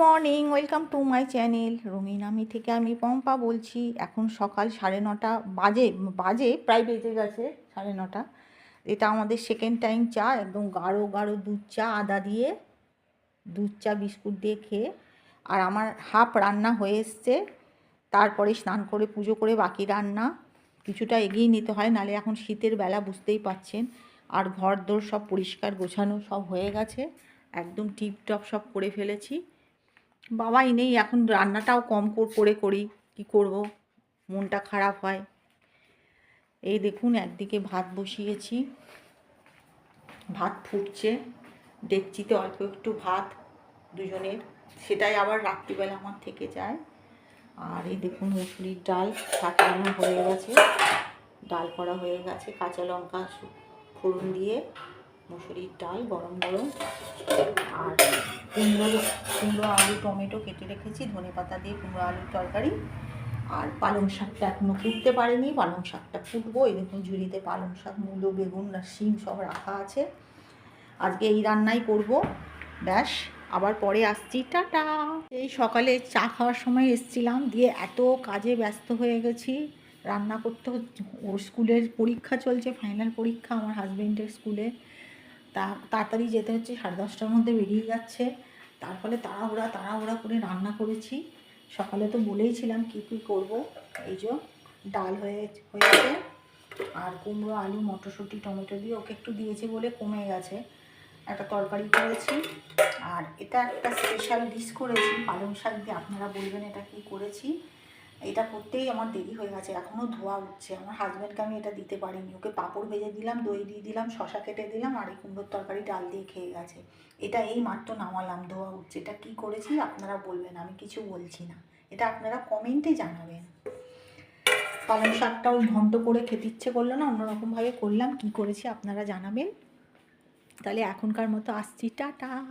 Morning, welcome to my channel. রঙিন আমি থেকে আমি পম্পা বলছি। এখন সকাল সাড়ে নটা বাজে বাজে, প্রায় বেজে গেছে সাড়ে নটা। এটা আমাদের সেকেন্ড টাইম চা, একদম গাঢ় গাঢ় দুধ চা, আদা দিয়ে দুধ চা, বিস্কুট দিয়ে খেয়ে। আর আমার হাফ রান্না হয়ে এসছে। তারপরে স্নান করে পুজো করে বাকি রান্না। কিছুটা এগিয়ে নিতে হয়, নালে এখন শীতের বেলা বুঝতেই পাচ্ছেন। আর ঘর দোর সব পরিষ্কার গোছানো সব হয়ে গেছে। একদম টিপটপ সব করে ফেলেছি। বাবাই নেই, এখন রান্নাটাও কম করে, করি কি করব? মনটা খারাপ হয়। এই দেখুন, একদিকে ভাত বসিয়েছি। ভাত ফুটছে ডেকচিতে অল্প একটু ভাত দুজনের। সেটাই আবার রাত্রিবেলা আমার থেকে যায়। আর এই দেখুন, মুসুরির ডাল ছাটানো হয়ে গেছে। ডাল করা হয়ে গেছে, কাঁচা লঙ্কা ফোড়ন দিয়ে মুসুরির ডাল গরম গরম আর কুমড়ো কুমড়ো আলু, টমেটো কেটে রেখেছি, ধনে পাতা দিয়ে কুমড়ো আলুর তরকারি। আর পালং শাকটা এখনও ফুটতে পারেনি, পালং শাকটা ফুটবো। এই দেখুন, ঝুড়িতে পালং শাক, মূলো, বেগুন আর শিম সব রাখা আছে। আজকে এই রান্নাই করব। ব্যাস, আবার পরে আসছি। টাটা! এই সকালে চা খাওয়ার সময় এসছিলাম, দিয়ে এত কাজে ব্যস্ত হয়ে গেছি। রান্না করতে ওর স্কুলের পরীক্ষা চলছে, ফাইনাল পরীক্ষা আমার হাজবেন্ডের স্কুলে। তাড়াতাড়ি যেতে হচ্ছে, সাড়ে দশটার মধ্যে বেরিয়ে যাচ্ছে। তার ফলে তাড়াহুড়া তাড়াহুড়া করে রান্না করেছি। সকালে তো বলেইছিলাম কী কী করব। এই যে ডাল হয়ে, হয়েছে। আর কুমড়ো, আলু, মটরশুঁটি, টমেটো দিয়ে ওকে একটু দিয়েছি বলে কমে গেছে। একটা তরকারি করেছি। আর এটা একটা স্পেশাল ডিশ করেছি, পালং শাক দিয়ে। আপনারা বলবেন এটা কি করেছি। এটা করতেই আমার দেরি হয়ে গেছে এখনও ধোয়া উঠছে। আমার হাজব্যান্ডকে আমি এটা দিতে পারিনি। ওকে পাঁপড় ভেজে দিলাম, দই দিয়ে দিলাম শশা কেটে দিলাম, আর এই কুমড়োর তরকারি ডাল দিয়ে খেয়ে গেছে। এটা এই মাত্র নামালাম, ধোয়া উঠছে। এটা কি করেছি আপনারা বলবেন, আমি কিছু বলছি না। এটা আপনারা কমেন্টে জানাবেন। পালং শাকটাও ঘন্ট করে খেতে ইচ্ছে করল না, অন্যরকমভাবে করলাম। কি করেছি আপনারা জানাবেন? তাহলে এখনকার মতো আসছি, টাটা।